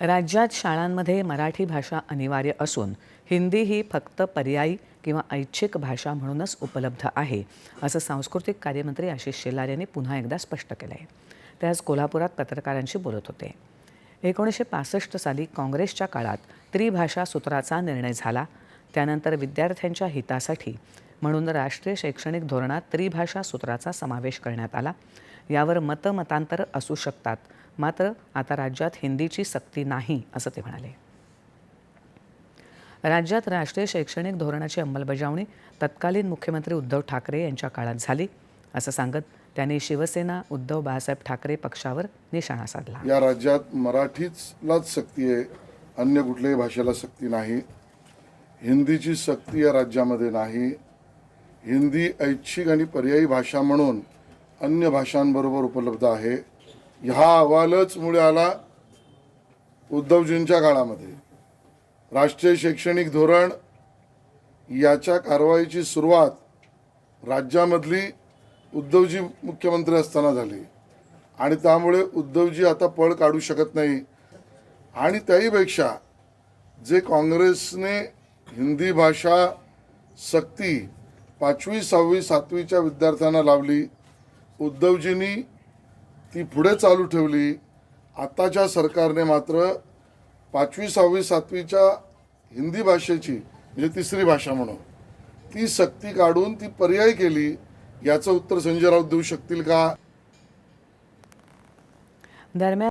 राज्यात शाळांमध्ये मराठी भाषा अनिवार्य असून हिंदी ही फक्त पर्यायी किंवा ऐच्छिक भाषा म्हणूनच उपलब्ध आहे असं सांस्कृतिक कार्यमंत्री आशिष शेलार यांनी पुन्हा एकदा स्पष्ट केलं आहे ते आज कोल्हापुरात पत्रकारांशी बोलत होते. एकोणीसशे पासष्ट साली काँग्रेसच्या काळात त्रिभाषा सूत्राचा निर्णय झाला. त्यानंतर विद्यार्थ्यांच्या हितासाठी म्हणून राष्ट्रीय शैक्षणिक धोरणात त्रिभाषा सूत्राचा समावेश करण्यात आला. यावर मतमतांतर असू शकतात. मात्र आता राज्यात हिंदीची सक्ती नाही असं ते म्हणाले. राज्यात राष्ट्रीय शैक्षणिक धोरणाची अंमलबजावणी तत्कालीन मुख्यमंत्री उद्धव ठाकरे यांच्या काळात झाली असं सांगत त्यांनी शिवसेना उद्धव बाळासाहेब ठाकरे पक्षावर निशाणा साधला. या राज्यात मराठीचलाच सक्ती आहे अन्य कुठल्याही भाषेला सक्ती नाही. हिंदीची सक्ती या राज्यामध्ये नाही. हिंदी ऐच्छिक आणि पर्यायी भाषा म्हणून अन्य भाषांबरोबर उपलब्ध आहे. ह्या अहवालच मुळे आला उद्धवजींच्या काळामध्ये. राष्ट्रीय शैक्षणिक धोरण याच्या कारवाईची सुरुवात राज्यामधली उद्धवजी मुख्यमंत्री असताना झाली. आणि त्यामुळे उद्धवजी आता पळ काढू शकत नाही. आणि त्याहीपेक्षा जे काँग्रेसने हिंदी भाषा सक्ती पाचवी सहावी सातवीच्या विद्यार्थ्यांना लावली. उद्धवजींनी ती पुढे चालू ठेवली. आताच्या सरकारने मात्र पाचवी सहावी सातवीच्या हिंदी भाषेची म्हणजे तिसरी भाषा म्हणून ती सक्ती काढून ती पर्याय केली. याचं उत्तर संजय राऊत देऊ शकतील का? दरम्यान